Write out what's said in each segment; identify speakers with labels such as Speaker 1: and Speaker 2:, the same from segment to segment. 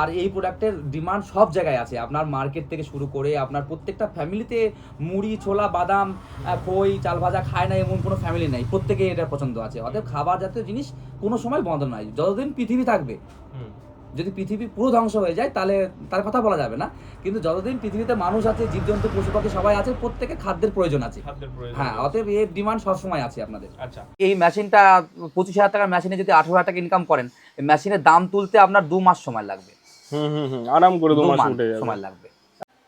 Speaker 1: আর এই প্রোডাক্টের ডিমান্ড সব জায়গায় আছে। আপনার মার্কেট থেকে শুরু করে আপনার প্রত্যেকটা ফ্যামিলিতে মুড়ি ছোলা বাদাম খই চাল ভাজা খায় না এমন কোনো ফ্যামিলি নেই। প্রত্যেকে এটা পছন্দ আছে। অতএব খাবার জাতীয় জিনিস কোনো সময় বন্ধ নয়। যতদিন পৃথিবী থাকবে যদি পৃথিবী পুরো ধ্বংস হয়ে যায় তাহলে তার কথা বলা যাবে না। কিন্তু যতদিন পৃথিবীতে মানুষ আছে জীবজন্তু পশু পাখি সবাই আছে প্রত্যেকে খাদ্যের প্রয়োজন আছে। হ্যাঁ অতএব এর ডিমান্ড সবসময় আছে আপনাদের।
Speaker 2: আচ্ছা।
Speaker 1: এই মেশিনটা পঁচিশ হাজার টাকার মেশিনে যদি আঠারো হাজার টাকা ইনকাম করেন মেশিনের দাম তুলতে আপনার দু মাস সময় লাগবে।
Speaker 2: হুম হুম হুম আরাম করে দু মাস উঠে যাবে।
Speaker 1: সময় লাগবে।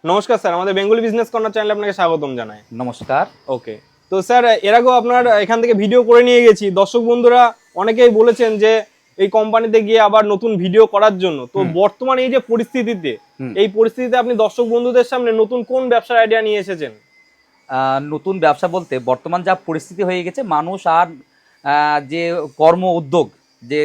Speaker 2: নমস্কার স্যার আমাদের বেঙ্গলি বিজনেস কর্নার চ্যানেলে আপনাকে স্বাগতম জানাই।
Speaker 1: নমস্কার।
Speaker 2: ওকে তো স্যার এর আগেও আপনার এখান থেকে ভিডিও করে নিয়ে গেছি। দর্শক বন্ধুরা অনেকেই বলেছেন যে এই কোম্পানিতে গিয়ে আবার নতুন ভিডিও করার জন্য। তো। বর্তমানে এই যে পরিস্থিতিতে এই পরিস্থিতিতে আপনি দর্শক বন্ধুদের সামনে নতুন কোন ব্যবসার আইডিয়া নিয়ে এসেছেন?
Speaker 1: আহ, নতুন ব্যবসা বলতে বর্তমান যা পরিস্থিতি হয়ে গেছে মানুষ আর আহ, যে কর্ম উদ্যোগ যে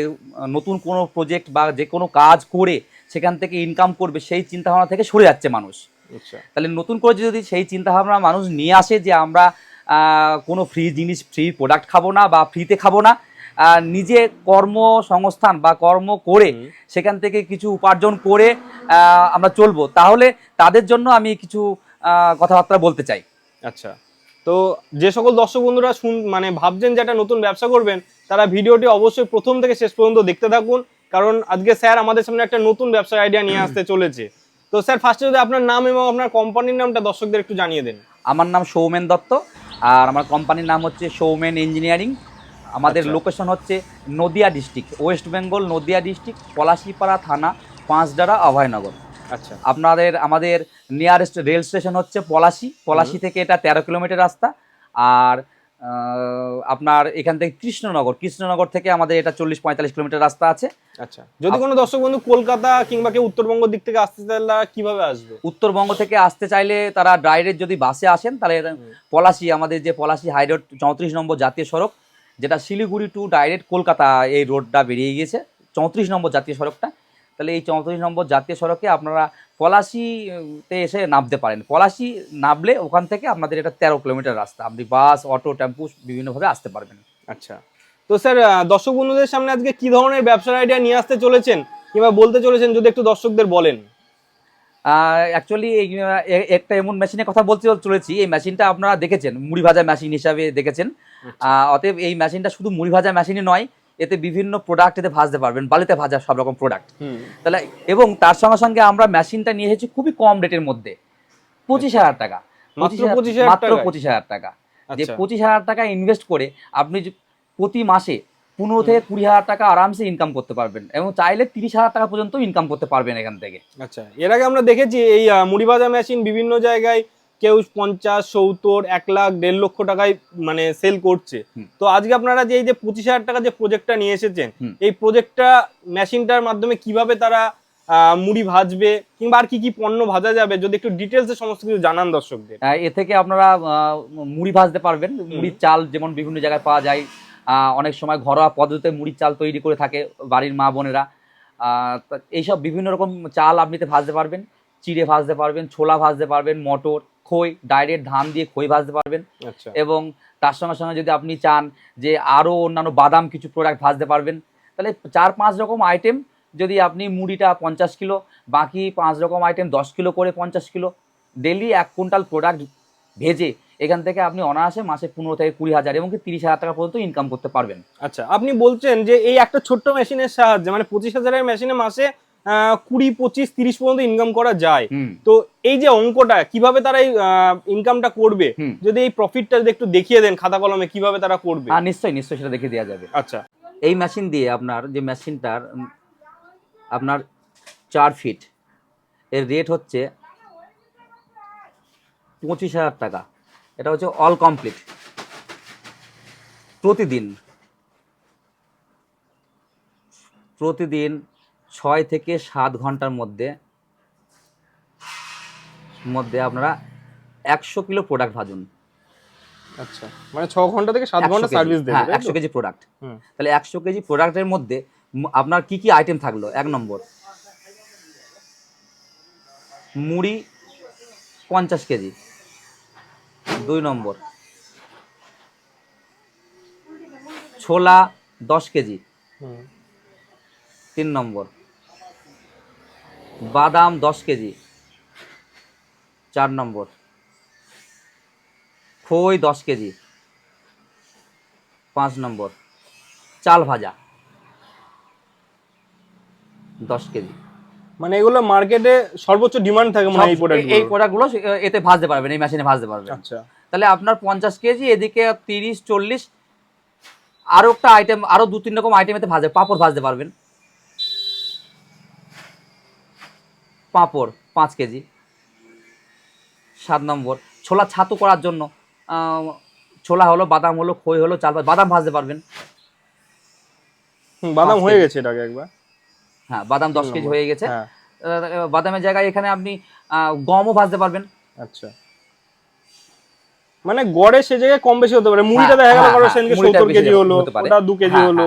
Speaker 1: নতুন কোনো প্রজেক্ট বা যে কোনো কাজ করে সেখান থেকে ইনকাম করবে সেই চিন্তাভাবনা থেকে সরে যাচ্ছে মানুষ।
Speaker 2: আচ্ছা।
Speaker 1: তাহলে নতুন করে যদি সেই চিন্তাভাবনা মানুষ নিয়ে আসে যে আমরা কোনো ফ্রি জিনিস ফ্রি প্রোডাক্ট খাব না বা ফ্রিতে খাব না নিজে কর্মসংস্থান বা কর্ম করে সেখান থেকে কিছু উপার্জন করে আমরা চলবো। তাহলে তাদের জন্য আমি কিছু কথাবার্তা বলতে চাই।
Speaker 2: আচ্ছা। তো যে সকল দর্শক বন্ধুরা শুন মানে ভাবছেন যে একটা নতুন ব্যবসা করবেন তারা ভিডিওটি অবশ্যই প্রথম থেকে শেষ পর্যন্ত দেখতে থাকুন। কারণ আজকে স্যার আমাদের সামনে একটা নতুন ব্যবসার আইডিয়া নিয়ে আসতে চলেছে। তো স্যার ফার্স্টে যদি আপনার নাম এবং আপনার কোম্পানির নামটা দর্শকদের একটু জানিয়ে দেন।
Speaker 1: আমার নাম সৌমেন দত্ত আর আমার কোম্পানির নাম হচ্ছে সৌমেন ইঞ্জিনিয়ারিং আমাদের
Speaker 2: আচ্ছা।
Speaker 1: লোকেশন হচ্ছে Nadia district west Bengal Nadia district Palashipara থানা পাঁচডারা অভয়নগর।
Speaker 2: আচ্ছা।
Speaker 1: আপনাদের আমাদের নিয়ারেস্ট রেল স্টেশন হচ্ছে পলাশি। পলাশি থেকে এটা তেরো কিলোমিটার রাস্তা। আর আপনার এখান থেকে কৃষ্ণনগর কৃষ্ণনগর থেকে আমাদের এটা চল্লিশ পঁয়তাল্লিশ কিলোমিটার রাস্তা আছে।
Speaker 2: আচ্ছা যদি কোনো দর্শক বন্ধু কলকাতা কিংবা কেউ উত্তরবঙ্গ দিক থেকে আসতে তাহলে কীভাবে আসবে?
Speaker 1: উত্তরবঙ্গ থেকে আসতে চাইলে তারা ডাইরেক্ট যদি বাসে আসেন তাহলে পলাশি আমাদের যে পলাশি হাই রোড চৌত্রিশ নম্বর জাতীয় সড়ক যেটা শিলিগুড়ি টু ডাইরেক্ট কলকাতা এই রোডটা বেরিয়ে গিয়েছে। চৌত্রিশ নম্বর জাতীয় সড়কটা। তাহলে এই চৌত্রিশ নম্বর জাতীয় সড়কে আপনারা পলাশিতে এসে নামতে পারেন। পলাশি নামলে ওখান থেকে আপনাদের এটা তেরো কিলোমিটার রাস্তা। আপনি বাস অটো টেম্পু বিভিন্নভাবে আসতে পারবেন।
Speaker 2: আচ্ছা। তো স্যার দর্শক বন্ধুদের সামনে আজকে কি ধরনের ব্যবসার আইডিয়া নিয়ে আসতে চলেছেন? কিংবা বলতে চলেছেন যদি একটু দর্শকদের বলেন।
Speaker 1: অ্যাকচুয়ালি এই একটা এমন মেশিনের কথা বলতে চলেছি। এই মেশিনটা আপনারা দেখেছেন মুড়ি ভাজা মেশিন হিসাবে দেখেছেন। অতএব এই মেশিনটা শুধু মুড়ি ভাজা মেশিনই নয় এতে বিভিন্ন প্রোডাক্ট এতে ভাজতে পারবেন বালিতে ভাজা সব রকম প্রোডাক্ট তাহলে এবং তার সঙ্গে সঙ্গে আমরা মেশিনটা নিয়ে এসেছি খুবই কম রেটের মধ্যে। পঁচিশ হাজার টাকা।
Speaker 2: মাত্র
Speaker 1: 25,000
Speaker 2: 25,000
Speaker 1: মাত্র
Speaker 2: টাকায়?
Speaker 1: পঁচিশ হাজার টাকা। যে
Speaker 2: আচ্ছা।
Speaker 1: পঁচিশ হাজার টাকা ইনভেস্ট করে আপনি প্রতি মাসে পনেরো থেকে কুড়ি হাজার টাকা আরামসে ইনকাম করতে পারবেন এবং চাইলে তিরিশ হাজার টাকা পর্যন্ত ইনকাম করতে পারবেন এখান থেকে।
Speaker 2: আচ্ছা। এর আগে আমরা দেখেছি এই মুড়ি ভাজা মেশিন বিভিন্ন জায়গায় কেউ পঞ্চাশ সত্তর এক লাখ দেড় লক্ষ টাকায় মানে সেল করছে। তো আজকে আপনারা যে এই যে পঁচিশ হাজার টাকা যে প্রজেক্টটা নিয়ে এসেছেন এই প্রজেক্টটা মেশিনটার মাধ্যমে কীভাবে তারা মুড়ি ভাজবে কিংবা আর কি কি পণ্য ভাজা যাবে যদি একটু ডিটেলসে সমস্ত কিছু জানান দর্শকদের।
Speaker 1: এ থেকে আপনারা মুড়ি ভাজতে পারবেন। মুড়ির চাল যেমন বিভিন্ন জায়গায় পাওয়া যায় অনেক সময় ঘরোয়া পদ্ধতিতে মুড়ির চাল তৈরি করে থাকে বাড়ির মা বোনেরা। এইসব বিভিন্ন রকম চাল আপনিতে ভাজতে পারবেন চিড়ে ভাজতে পারবেন ছোলা ভাজতে পারবেন মটর খই ডাইরেক্ট ধান দিয়ে খই ভাজতে পারবেন।
Speaker 2: আচ্ছা।
Speaker 1: এবং তার সঙ্গে সঙ্গে যদি আপনি চান যে আরও অন্যান্য বাদাম কিছু প্রোডাক্ট ভাজতে পারবেন তাহলে চার পাঁচ রকম আইটেম যদি আপনি মুড়িটা পঞ্চাশ কিলো বাকি পাঁচ রকম আইটেম দশ কিলো করে পঞ্চাশ কিলো ডেলি এক কুইন্টাল প্রোডাক্ট ভেজে এখান থেকে আপনি অনায়াসে মাসে পনেরো থেকে কুড়ি হাজার এবং কি তিরিশ হাজার টাকা পর্যন্ত ইনকাম করতে পারবেন।
Speaker 2: আচ্ছা আপনি বলছেন যে এই একটা ছোট্ট মেশিনের সাহায্যে মানে পঁচিশ হাজারের মেশিনে মাসে কুড়ি পঁচিশ তিরিশ পর্যন্ত ইনকাম করা যায়। তো এই যে অঙ্কটা কীভাবে তারা এই ইনকামটা করবে? যদি এই প্রফিটটা যদি একটু দেখিয়ে দেন খাতা কলমে কীভাবে তারা করবে?
Speaker 1: হ্যাঁ নিশ্চয়ই নিশ্চয়ই সেটা দেখে দেওয়া যাবে।
Speaker 2: আচ্ছা।
Speaker 1: এই মেশিন দিয়ে আপনার যে মেশিনটার আপনার চার ফিট এর রেট হচ্ছে পঁচিশ হাজার টাকা। এটা হচ্ছে অল কমপ্লিট প্রতিদিন প্রতিদিন ছয় থেকে সাত ঘণ্টার মধ্যে মধ্যে আপনারা একশো কিলো প্রোডাক্ট ভাজুন।
Speaker 2: আচ্ছা মানে ছ ঘণ্টা থেকে সাত ঘণ্টা সার্ভিস দেবে
Speaker 1: হ্যাঁ? একশো কেজি প্রোডাক্ট তাহলে একশো কেজি প্রোডাক্টের মধ্যে আপনার কি কি আইটেম থাকল? এক নম্বর মুড়ি পঞ্চাশ কেজি। দুই নম্বর ছোলা দশ কেজি। তিন নম্বর বাদাম দশ কেজি। চার নম্বর। খই দশ কেজি। পাঁচ নম্বর। চাল ভাজা দশ কেজি।
Speaker 2: মানে এগুলো মার্কেটে সর্বোচ্চ ডিমান্ড থাকে মানে এই প্রোডাক্ট
Speaker 1: এই প্রোডাক্টগুলো এতে ভাজতে পারবেন এই মেশিনে ভাজতে পারবেন।
Speaker 2: আচ্ছা।
Speaker 1: তাহলে আপনার পঞ্চাশ কেজি এদিকে তিরিশ চল্লিশ আরও একটা আইটেম আরও দু তিন রকম আইটেম এতে ভাজে পাঁপড় ভাজতে পারবেন। পাঁপড় পাঁচ কেজি। সাত নম্বর ছোলা ছাতু করার জন্য ছোলা হলো বাদাম হলো খই হলো চাল বাদাম ভাজতে পারবেন।
Speaker 2: বাদাম হয়ে। গেছে এটাকে একবার।
Speaker 1: হ্যাঁ বাদাম দশ কেজি হয়ে গেছে।
Speaker 2: হ্যাঁ।
Speaker 1: বাদামের জায়গায় এখানে আপনি গমও ভাজতে পারবেন।
Speaker 2: আচ্ছা। মানে গড়ে সে জায়গায় কম বেশি হতে পারে। মুড়িটা দেখা গেল
Speaker 1: হ্যাঁ,
Speaker 2: কারও
Speaker 1: হ্যাঁ,
Speaker 2: সত্তর কেজি হলো ওটা দু কেজি হলো।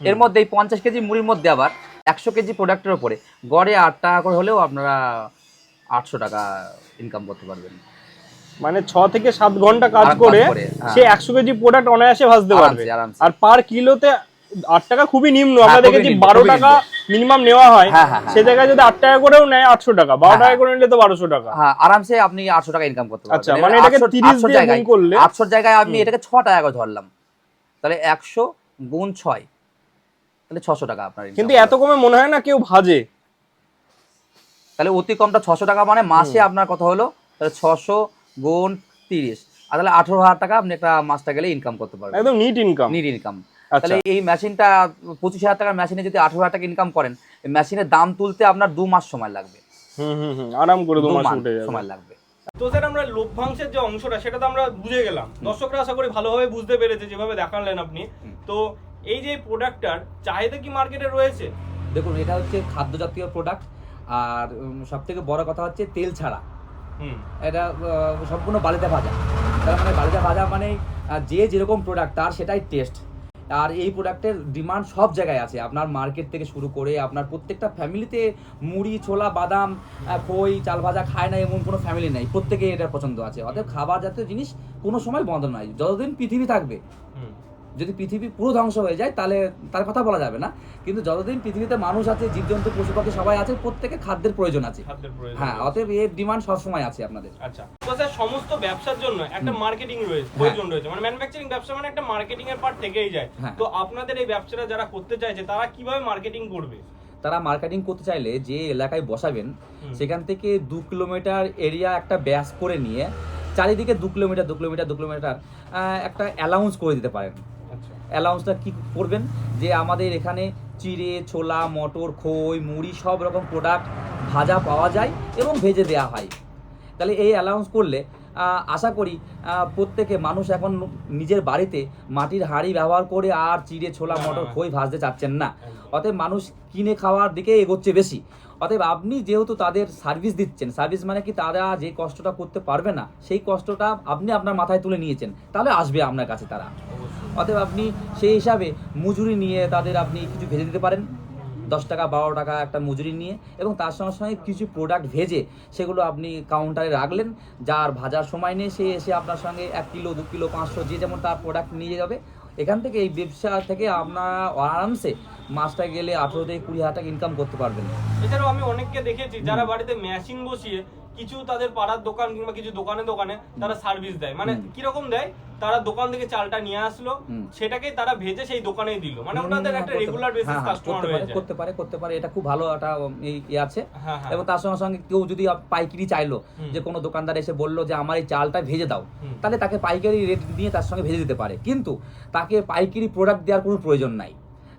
Speaker 1: এর মধ্যে এই পঞ্চাশ কেজি মুড়ির মধ্যে আবার একশো কেজি প্রোডাক্টের ওপরে গড়ে আট টাকা করে হলেও আপনারা আটশো টাকা ইনকাম করতে পারবেন।
Speaker 2: মানে ছ থেকে সাত ঘণ্টা কাজ করে
Speaker 1: হ্যাঁ।
Speaker 2: সে একশো কেজি প্রোডাক্ট অনায়াসে ভাজতে পারবে। আর পার কিলোতে আট টাকা খুবই নিম্ন। আমরা
Speaker 1: হ্যাঁ, খুবই
Speaker 2: দেখেছি বারো টাকা মিনিমাম নেওয়া হয়
Speaker 1: হ্যাঁ,
Speaker 2: সে জায়গায় যদি আট টাকা করেও নেয় আটশো টাকা বারো টাকা করে নিলে তো বারোশো টাকা।
Speaker 1: হ্যাঁ আরামসে আপনি আটশো টাকা ইনকাম করতে পারবেন।
Speaker 2: আচ্ছা, মানে এটাকে 30 দিয়ে গুণ করলে-
Speaker 1: আটশোর জায়গায় আমি এটাকে ছ টাকা করে ধরলাম। তাহলে একশো গুণ ছয়। তাহলে ছশো টাকা আপনার
Speaker 2: কিন্তু এত কমে মনে হয় না কেউ ভাজে।
Speaker 1: তাহলে অতি কমটা ছশো টাকা মানে মাসে আপনার কথা হলো তাহলে ছশো গুণ তিরিশ। আর তাহলে আঠেরো হাজার টাকা আপনি একটা মাসটা গেলে ইনকাম করতে পারবেন।
Speaker 2: একদম নিট ইনকাম
Speaker 1: নিট ইনকাম তাহলে এই মেশিনটা পঁচিশ হাজার টাকার মেশিনে যদি আঠেরো হাজার টাকা ইনকাম করেন এই মেশিনের দাম তুলতে আপনার দু মাস সময় লাগবে।
Speaker 2: হুম হুম হুম আরাম করে দু মাস
Speaker 1: মাস
Speaker 2: উঠে যাবে।
Speaker 1: সময় লাগবে।
Speaker 2: তো স্যার আমরা লভ্যাংশের যে অংশটা সেটা তো আমরা বুঝে গেলাম। দর্শকরা আশা করি ভালোভাবে বুঝতে পেরেছে যেভাবে দেখালেন আপনি। তো এই যে প্রোডাক্টটার চাহিদা কি মার্কেটে রয়েছে?
Speaker 1: দেখুন এটা হচ্ছে খাদ্য জাতীয় প্রোডাক্ট আর সব থেকে বড় কথা হচ্ছে তেল ছাড়া।
Speaker 2: হুম।
Speaker 1: এটা সম্পূর্ণ বালিতে ভাজা। তার মানে বালিতে ভাজা মানে যে যেরকম প্রোডাক্ট তার সেটাই টেস্ট। আর এই প্রোডাক্টের ডিমান্ড সব জায়গায় আছে। আপনার মার্কেট থেকে শুরু করে আপনার প্রত্যেকটা ফ্যামিলিতে মুড়ি ছোলা বাদাম খই চাল ভাজা খায় না এমন কোনো ফ্যামিলি নেই। প্রত্যেকে এটা পছন্দ আছে। অতএব খাবার জাতীয় জিনিস কোনো সময় বন্ধ নয়। যতদিন পৃথিবী থাকবে। যদি পৃথিবী পুরো ধ্বংস হয়ে যায় তাহলে তার কথা বলা যাবে না। কিন্তু যতদিন পৃথিবীতে মানুষ আছে জীবজন্তু পশু পাখি সবাই আছে প্রত্যেকের খাদ্যের প্রয়োজন আছে। হ্যাঁ অতএব এর ডিমান্ড সবসময় আছে আপনাদের।
Speaker 2: আচ্ছা। সমস্ত ব্যবসার জন্য একটা মার্কেটিং রয়েছে প্রয়োজন রয়েছে। মানে ম্যানুফ্যাকচারিং ব্যবসা মানে একটা মার্কেটিং এর পার্ট থেকেই যায়।
Speaker 1: হ্যাঁ।
Speaker 2: তো আপনাদের এই ব্যবসাটা যারা করতে চাইছে তারা কীভাবে মার্কেটিং করবে?
Speaker 1: তারা মার্কেটিং করতে চাইলে যে এলাকায় বসাবেন সেখান থেকে দু কিলোমিটার এরিয়া একটা ব্যাস করে নিয়ে চারিদিকে দু কিলোমিটার দু কিলোমিটার দু কিলোমিটার একটা অ্যালাউন্স করে দিতে পারেন। অ্যালাউন্সটা কি করবেন? যে আমাদের এখানে চিড়ে, ছোলা, মটর, খই, মুড়ি সব রকম প্রোডাক্ট ভাজা পাওয়া যায় এবং ভেজে দেওয়া হয়। তাহলে এই অ্যালাউন্স করলে আশা করি প্রত্যেকে মানুষ এখন নিজের বাড়িতে মাটির হাঁড়ি ব্যবহার করে আর চিড়ে, ছোলা, মটর, খই ভাজতে চাচ্ছেন না। অতএব মানুষ কিনে খাওয়ার দিকে এগোচ্ছে বেশি। অতএব আপনি যেহেতু তাদের সার্ভিস দিচ্ছেন সার্ভিস মানে কি তারা যে কষ্টটা করতে পারবে না, সেই কষ্টটা আপনি আপনার মাথায় তুলে নিয়েছেন। তাহলে আসবে আপনার কাছে তারা। অতএব আপনি সেই হিসাবে মজুরি নিয়ে তাদের আপনি কিছু ভেজে দিতে পারেন। দশ টাকা, বারো টাকা একটা মজুরি নিয়ে এবং তার সঙ্গে সঙ্গে কিছু প্রোডাক্ট ভেজে সেগুলো আপনি কাউন্টারে রাখলেন। যার ভাজার সময় নেই, সে এসে আপনার সঙ্গে এক কিলো, দু কিলো, পাঁচশো যে যেমন তার প্রোডাক্ট নিয়ে যাবে। এখান থেকে এই ব্যবসা থেকে আপনারা আরামসে মাসটা গেলে আঠেরো থেকে কুড়ি হাজার টাকা ইনকাম করতে পারবেন।
Speaker 2: এছাড়াও আমি অনেককে দেখেছি যারা বাড়িতে মেশিন বসিয়ে কিছু তাদের পাড়ার দোকান কিংবা কিছু দোকানে দোকানে তারা সার্ভিস দেয়। মানে কীরকম দেয়? তারা দোকান থেকে চালটা নিয়ে আসলো
Speaker 1: হুম।
Speaker 2: সেটাকেই তারা ভেজে সেই দোকানেই দিল। মানে ওনাদের একটা রেগুলার। বেসিস কাস্টমার
Speaker 1: করতে
Speaker 2: হয়ে
Speaker 1: পারে
Speaker 2: যায়।
Speaker 1: করতে পারে করতে পারে। এটা খুব ভালো একটা এই ইয়ে আছে।
Speaker 2: হ্যাঁ হ্যাঁ।
Speaker 1: এবং তার সঙ্গে সঙ্গে কেউ যদি পাইকারি চাইলো যে কোনো দোকানদার এসে বলল যে আমার এই চালটা ভেজে দাও। তাহলে তাকে পাইকারি রেট দিয়ে তার সঙ্গে ভেজে দিতে পারে। কিন্তু তাকে পাইকারি প্রোডাক্ট দেওয়ার কোনো প্রয়োজন নাই।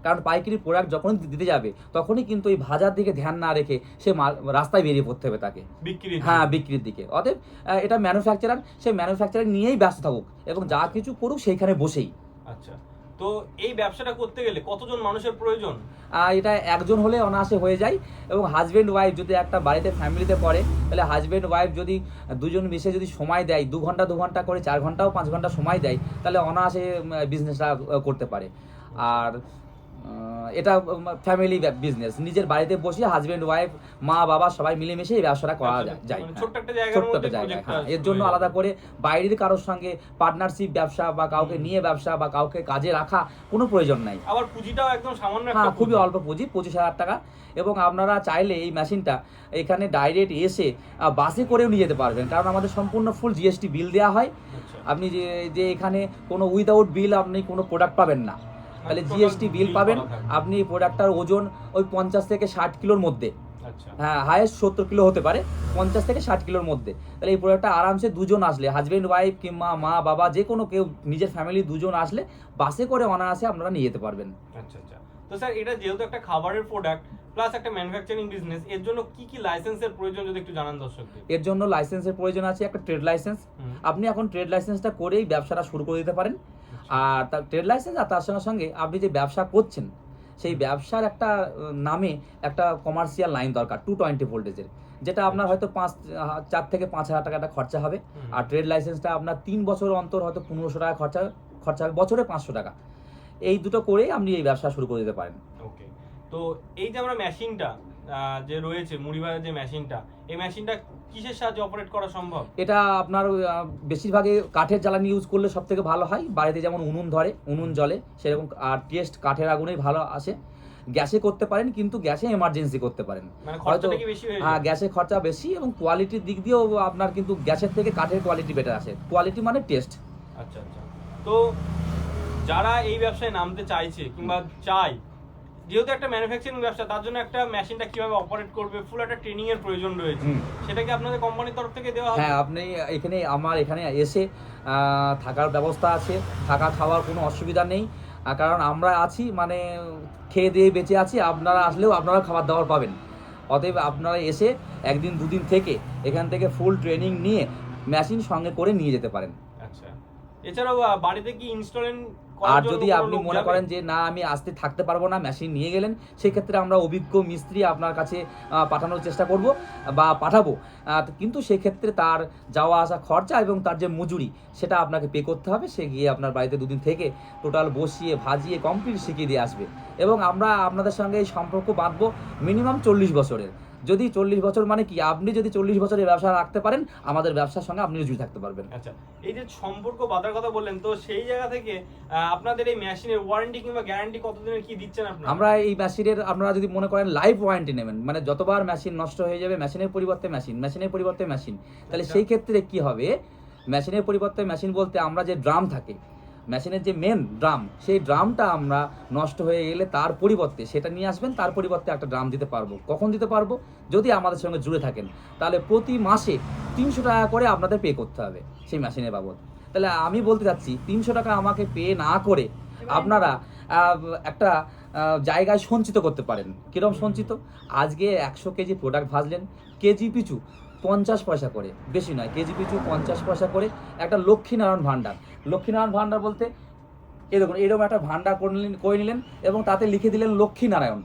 Speaker 1: কারণ পাইকারি প্রোডাক্ট যখন দিতে যাবে তখনই কিন্তু ওই ভাজার দিকে ধ্যান না রেখে সে রাস্তায় বেরিয়ে পড়তে হবে তাকে।
Speaker 2: বিক্রি
Speaker 1: হ্যাঁ বিক্রির দিকে। অতএব এটা ম্যানুফ্যাকচারার সেই ম্যানুফ্যাকচারিং নিয়েই ব্যস্ত থাকুক এবং যা কিছু করুক সেইখানে বসেই।
Speaker 2: আচ্ছা। তো এই ব্যবসাটা করতে গেলে কতজন মানুষের প্রয়োজন?
Speaker 1: এটা একজন হলে অনায়াসে হয়ে যায় এবং হাজব্যান্ড ওয়াইফ যদি একটা বাড়িতে ফ্যামিলিতে পড়ে তাহলে হাজব্যান্ড ওয়াইফ যদি দুজন মিশে যদি সময় দেয় দু ঘণ্টা দু ঘণ্টা করে চার ঘন্টাও পাঁচ ঘণ্টা সময় দেয় তাহলে অনায়াসে বিজনেসটা করতে পারে। আর এটা ফ্যামিলি বিজনেস নিজের বাড়িতে বসে হাজবেন্ড ওয়াইফ মা বাবা সবাই মিলেমিশে এই ব্যবসাটা করা যায় যায়
Speaker 2: মানে
Speaker 1: হ্যাঁ।
Speaker 2: ছোট্ট একটা টা
Speaker 1: হ্যাঁ। এর জন্য আলাদা করে বাইরের কারোর সঙ্গে পার্টনারশিপ ব্যবসা বা কাউকে নিয়ে ব্যবসা বা কাউকে কাজে রাখা কোনো প্রয়োজন নাই।
Speaker 2: আবার পুঁজিটাও একদম সামান্য
Speaker 1: হ্যাঁ খুবই অল্প পুঁজি পঁচিশ হাজার টাকা। এবং আপনারা চাইলে এই মেশিনটা এখানে ডাইরেক্ট এসে বাসে করেও নিয়ে যেতে পারবেন। কারণ আমাদের সম্পূর্ণ ফুল জিএসটি বিল দেওয়া হয়।
Speaker 2: আচ্ছা।
Speaker 1: আপনি যে যে এখানে কোনো উইদাউট বিল আপনি কোনো প্রোডাক্ট পাবেন না। তাহলে জিএসটি বিল পাবেন। আপনি এই প্রোডাক্টটার ওজন ওই পঞ্চাশ থেকে ষাট কিলোর মধ্যে।
Speaker 2: আচ্ছা।
Speaker 1: হ্যাঁ হায়েস্ট সত্তর কিলো হতে পারে। পঞ্চাশ থেকে ষাট কিলোর মধ্যে। তাহলে এই প্রোডাক্টটা আরামসে দুজন আসলে হাজবেন্ড ওয়াইফ কিংবা মা বাবা যে কোনো কেউ নিজের ফ্যামিলি দুজন আসলে বাসে করে অনায়াসে আপনারা নিয়ে যেতে পারবেন।
Speaker 2: আচ্ছা আচ্ছা। তো স্যার এটা যেহেতু একটা খাবারের প্রোডাক্ট প্লাস একটা ম্যানুফ্যাকচারিং বিজনেস এর জন্য কি কি লাইসেন্সের প্রয়োজন যদি একটু জানান দর্শকদের?
Speaker 1: এর জন্য লাইসেন্সের প্রয়োজন আছে একটা ট্রেড লাইসেন্স আপনি এখন ট্রেড লাইসেন্সটা করেই ব্যবসাটা শুরু করে দিতে পারেন। আর তার ট্রেড লাইসেন্স আর তার সঙ্গে সঙ্গে আপনি যে ব্যবসা করছেন সেই ব্যবসার একটা নামে একটা কমার্শিয়াল লাইন দরকার টু টোয়েন্টি ভোল্টেজের যেটা আপনার হয়তো পাঁচ চার থেকে পাঁচ হাজার টাকা একটা খরচা হবে। আর ট্রেড লাইসেন্সটা আপনার তিন বছর অন্তর হয়তো পনেরোশো টাকা খরচা খরচা হবে বছরে পাঁচশো টাকা। এই দুটো করেই আপনি এই ব্যবসা শুরু করে দিতে পারেন।
Speaker 2: ওকে তো এই যে আমরা মেশিনটা যে রয়েছে মুড়ি ভাজার যে মেশিনটা এই মেশিনটা কিসের সাহায্যে অপারেট করা সম্ভব?
Speaker 1: এটা আপনার বেশিরভাগই কাঠের জ্বালানি ইউজ করলে সব থেকে ভালো হয়। বাড়িতে যেমন উনুন ধরে উনুন জলে সেরকম আর টেস্ট কাঠের আগুনেই ভালো আসে। গ্যাসে করতে পারেন কিন্তু গ্যাসে এমার্জেন্সি করতে পারেন।
Speaker 2: মানে
Speaker 1: হয়তো
Speaker 2: হয়ে
Speaker 1: গ্যাসে খরচা বেশি এবং কোয়ালিটির দিক দিয়েও আপনার কিন্তু গ্যাসের থেকে কাঠের কোয়ালিটি বেটার আসে। কোয়ালিটি মানে টেস্ট
Speaker 2: আচ্ছা আচ্ছা। তো যারা এই ব্যবসায় নামতে চাইছে কিংবা চায় যেহেতু একটা ম্যানুফ্যাকচারিং ব্যবসা তার জন্য একটা মেশিনটা কীভাবে অপারেট করবে ফুল একটা ট্রেনিং এর প্রয়োজন রয়েছে।
Speaker 1: হুম।
Speaker 2: সেটা কি আপনাদের কোম্পানির তরফ থেকে দেওয়া হবে?
Speaker 1: হ্যাঁ আপনি এখানে আমার এখানে এসে থাকার ব্যবস্থা আছে। থাকা খাওয়ার কোনো অসুবিধা নেই। কারণ আমরা আছি মানে খেয়ে দিয়ে বেঁচে আছি। আপনারা আসলেও আপনারা খাবার দাবার পাবেন। অতএব আপনারা এসে একদিন দুদিন থেকে এখান থেকে ফুল ট্রেনিং নিয়ে মেশিন সঙ্গে করে নিয়ে যেতে পারেন।
Speaker 2: আচ্ছা। এছাড়াও বাড়িতে কি ইনস্টলেন
Speaker 1: আর যদি আপনি মনে করেন যে না আমি আসতে থাকতে পারব না মেশিন নিয়ে গেলেন সেক্ষেত্রে আমরা অভিজ্ঞ মিস্ত্রি আপনার কাছে পাঠানোর চেষ্টা করব বা পাঠাবো। কিন্তু সেক্ষেত্রে তার যাওয়া আসা খরচা এবং তার যে মজুরি সেটা আপনাকে পে করতে হবে। সে গিয়ে আপনার বাড়িতে দুদিন থেকে টোটাল বসিয়ে ভাজিয়ে কমপ্লিট শিখিয়ে দিয়ে আসবে। এবং আমরা আপনাদের সঙ্গে এই সম্পর্ক বাঁধবো মিনিমাম চল্লিশ বছরের। যদি চল্লিশ বছর মানে কি? আপনি যদি চল্লিশ বছরের ব্যবসা রাখতে পারেন আমাদের ব্যবসার সঙ্গে আপনি জুড়ে থাকতে পারবেন।
Speaker 2: আচ্ছা এই যে সম্পর্ক বাধার কথা বললেন তো সেই জায়গা থেকে আপনাদের এই মেশিনের ওয়ারেন্টি কিংবা গ্যারান্টি কতদিনের কি দিচ্ছেন আপনারা?
Speaker 1: আমরা এই মেশিনের আপনারা যদি মনে করেন লাইফ ওয়ারেন্টি নেবেন। মানে যতবার মেশিন নষ্ট হয়ে যাবে মেশিনের পরিবর্তে মেশিন মেশিনের পরিবর্তে মেশিন তাহলে
Speaker 2: আচ্ছা।
Speaker 1: সেই ক্ষেত্রে কি হবে? মেশিনের পরিবর্তে মেশিন বলতে আমরা যে ড্রাম থাকে মেশিনের যে মেন ড্রাম সেই ড্রামটা আমরা নষ্ট হয়ে গেলে তার পরিবর্তে সেটা নিয়ে আসবেন তার পরিবর্তে একটা ড্রাম দিতে পারব। কখন দিতে পারব? যদি আমাদের সঙ্গে জুড়ে থাকেন তাহলে প্রতি মাসে তিনশো টাকা করে আপনাদের পে করতে হবে সেই মেশিনের বাবদ। তাহলে আমি বলতে চাচ্ছি তিনশো টাকা আমাকে পে না করে আপনারা একটা জায়গায় সঞ্চিত করতে পারেন। কীরকম সঞ্চিত? আজকে একশো কেজি প্রোডাক্ট ভাজলেন কেজি পিছু পঞ্চাশ পয়সা করে, বেশি নয় কেজি পিছু পঞ্চাশ পয়সা করে, একটা লক্ষ্মীনারায়ণ ভাণ্ডার। লক্ষ্মীনারায়ণ ভাণ্ডার বলতে দেখুন, এরকম একটা ভাণ্ডার করে নিলেন করে নিলেন এবং তাতে লিখে দিলেন লক্ষ্মীনারায়ণ।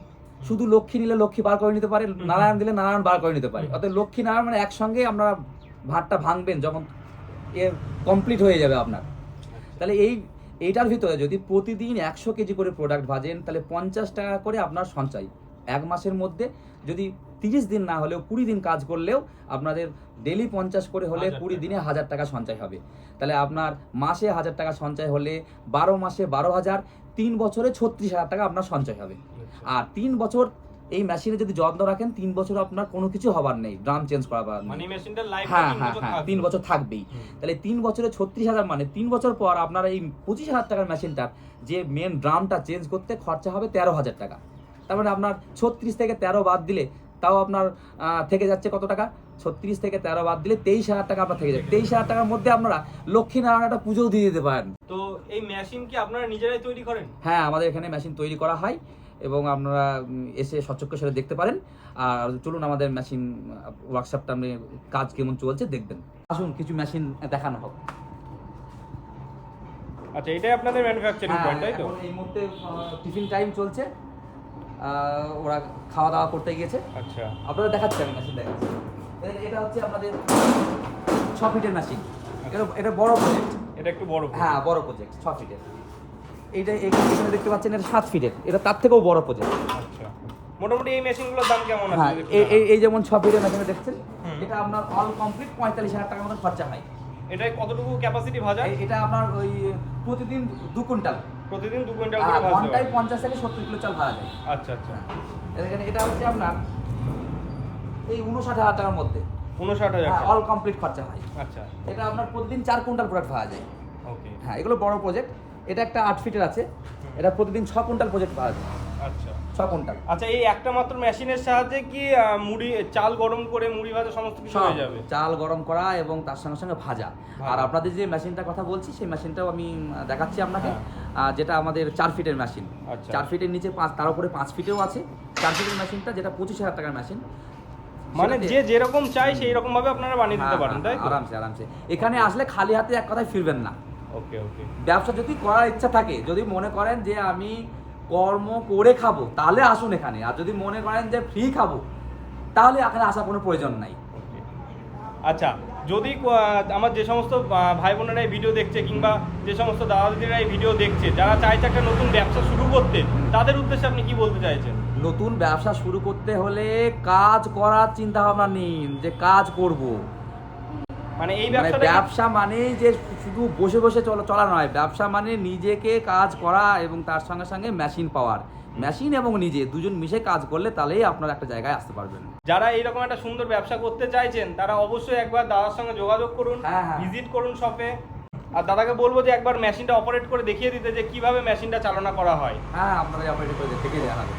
Speaker 1: শুধু লক্ষ্মী নিলে লক্ষ্মী বার করে নিতে পারে, নারায়ণ দিলে নারায়ণ বার করে নিতে পারে। অর্থাৎ লক্ষ্মী নারায়ণ মানে একসঙ্গে আপনারা ভাতটা ভাঙবেন যখন এ কমপ্লিট হয়ে যাবে আপনার। তাহলে এই, এইটার ভিতরে যদি প্রতিদিন একশো কেজি করে প্রোডাক্ট ভাজেন, তাহলে পঞ্চাশ টাকা করে আপনার সঞ্চয়। এক মাসের মধ্যে যদি তিরিশ দিন না হলেও কুড়ি দিন কাজ করলেও আপনাদের ডেলি পঞ্চাশ করে হলে কুড়ি দিনে হাজার টাকা সঞ্চয় হবে। তাহলে আপনার মাসে হাজার টাকা সঞ্চয় হলে বারো মাসে বারো হাজার তিন বছরে ছত্রিশ হাজার টাকা আপনার সঞ্চয় হবে।
Speaker 2: আচ্ছা।
Speaker 1: আর তিন বছর এই মেশিনে যদি যত্ন রাখেন তিন বছর আপনার কোনো কিছু হবার নেই ড্রাম চেঞ্জ করাবার
Speaker 2: মানে লাইফ
Speaker 1: হ্যাঁ হ্যাঁ হ্যাঁ তিন বছর থাকবেই। তাহলে তিন বছরে ছত্রিশ হাজার মানে তিন বছর পর আপনার এই পঁচিশ হাজার টাকার মেশিনটার যে মেন ড্রামটা চেঞ্জ করতে খরচা হবে তেরো হাজার টাকা। তার মানে আপনার ছত্রিশ থেকে তেরো বাদ দিলে তাও আপনার থেকে যাচ্ছে কত টাকা? ছত্রিশ থেকে তেরো বাদ দিলে তেইশ হাজার টাকা আপনার থেকে যাচ্ছে তেইশ হাজার টাকার মধ্যে আপনারা লক্ষ্মীনারায়ণ একটা পুজোও দিয়ে দিতে পারেন।
Speaker 2: তো এই মেশিন কি আপনারা নিজেরাই তৈরি করেন?
Speaker 1: হ্যাঁ আমাদের এখানে মেশিন তৈরি করা হয় এবং আপনারা এসে সচক্ষ সেটা দেখতে পারেন। আর চলুন আমাদের মেশিন ওয়ার্কশপটা আপনি কাজ কেমন চলছে দেখবেন। আসুন কিছু মেশিন দেখানো হোক।
Speaker 2: আচ্ছা এটাই আপনাদের ম্যানুফ্যাকচারিং পয়েন্ট তাই তো?
Speaker 1: এই মুহূর্তে টিফিন টাইম চলছে। ওরা খাওয়া দাওয়া করতে গিয়েছে।
Speaker 2: আচ্ছা।
Speaker 1: আপনারা দেখাচ্ছি আমি মেশিন দেখাচ্ছি। এটা হচ্ছে আমাদের ছ ফিটের মেশিন এটা এটা বড় প্রজেক্ট
Speaker 2: এটা একটু বড়
Speaker 1: হ্যাঁ বড় প্রজেক্ট ছ ফিটের এইটা এখানে দেখতে পাচ্ছেন এটা সাত ফিটের এটা তার থেকেও বড় প্রজেক্ট
Speaker 2: আচ্ছা। মোটামুটি এই মেশিনগুলোর দাম কেমন আছে?
Speaker 1: হ্যাঁ এই এই- যেমন ছ ফিটের মেশিনে দেখছেন এটা আপনার অল কমপ্লিট পঁয়তাল্লিশ হাজার টাকার মতো খরচা হয়।
Speaker 2: এটায় কতটুকু ক্যাপাসিটি ভাজা
Speaker 1: এটা আপনার ওই প্রতিদিন দু কুইন্টাল।
Speaker 2: প্রতিদিন দু কুইন্টাল
Speaker 1: আর
Speaker 2: করে ভাজতে
Speaker 1: ঘন্টায়
Speaker 2: হয়।
Speaker 1: পঞ্চাশ থেকে সত্তর কিলো চাল ভাজা যায়
Speaker 2: আচ্ছা আচ্ছা।
Speaker 1: এখানে এটা হচ্ছে আপনার এই উনষাট হাজার টাকার মধ্যে।
Speaker 2: উনষাট হাজার টাকা।
Speaker 1: অল কমপ্লিট খরচা হয়।
Speaker 2: আচ্ছা।
Speaker 1: এটা আপনার প্রতিদিন চার কুইন্টাল প্রোডাক্ট পাওয়া যায়
Speaker 2: ওকে
Speaker 1: হ্যাঁ এগুলো বড় প্রজেক্ট এটা একটা আট ফিটের আছে। এটা প্রতিদিন ছ কুইন্টাল প্রজেক্ট পাওয়া যায়
Speaker 2: আচ্ছা।
Speaker 1: ছ কুইন্টাল
Speaker 2: আচ্ছা এই একটা মাত্র মেশিনের সাহায্যে কি মুড়ি চাল গরম করে মুড়ি ভাজা সমস্ত কিছু হয়ে যাবে?
Speaker 1: চাল গরম করা এবং তার সঙ্গে সঙ্গে ভাজা। আর আপনাদের যে মেশিনটার কথা বলছি সেই মেশিনটাও আমি দেখাচ্ছি আপনাকে।
Speaker 2: হ্যাঁ।
Speaker 1: যেটা আমাদের চার ফিটের মেশিন।
Speaker 2: আচ্ছা।
Speaker 1: চার ফিটের নিচে পাঁচ তার উপরে পাঁচ ফিটেও আছে। চার ফিটের মেশিনটা যেটা পঁচিশ হাজার টাকার মেশিন
Speaker 2: মানে যে যেরকম চাই সেই রকম ভাবে আপনারা বানিয়ে দিতে পারেন তাই
Speaker 1: হ্যাঁ, আরামসে আরামসে। এখানে আসলে খালি হাতে এক কথায় ফিরবেন না।
Speaker 2: ওকে ওকে।
Speaker 1: ব্যবসা যদি করার ইচ্ছা থাকে যদি মনে করেন যে আমি কর্ম করে খাব তাহলে আসুন এখানে। আর যদি মনে করেন যে ফ্রি খাব তাহলে এখানে আসার কোনো প্রয়োজন নাই।
Speaker 2: আচ্ছা যদি আমার যে সমস্ত ভাই বোনেরা এই ভিডিও দেখছে কিংবা যে সমস্ত দাদা দিদিরা এই ভিডিও দেখছে যারা চাইছে একটা নতুন ব্যবসা শুরু করতে তাদের উদ্দেশ্যে আপনি কি বলতে চাইছেন?
Speaker 1: নতুন ব্যবসা শুরু করতে হলে কাজ করার চিন্তা ভাবনা নিন যে কাজ করব।
Speaker 2: মানে এই
Speaker 1: মানে ব্যবসা মানে যে শুধু বসে বসে চলা নয় ব্যবসা মানে নিজেকে কাজ করা এবং তার সঙ্গে সঙ্গে মেশিন পাওয়ার মেশিন এবং নিজে দুজন মিশে কাজ করলে তাহলেই আপনারা একটা জায়গায় আসতে পারবেন।
Speaker 2: যারা এইরকম একটা সুন্দর ব্যবসা করতে চাইছেন তারা অবশ্যই একবার দাদার সঙ্গে যোগাযোগ করুন
Speaker 1: হ্যাঁ, হ্যাঁ।
Speaker 2: ভিজিট করুন শপে আর দাদাকে বলব যে একবার মেশিনটা অপারেট করে দেখিয়ে দিতে যে কীভাবে মেশিনটা চালনা করা হয়।
Speaker 1: হ্যাঁ আপনারা অপারেট করে দেখে দেওয়া হবে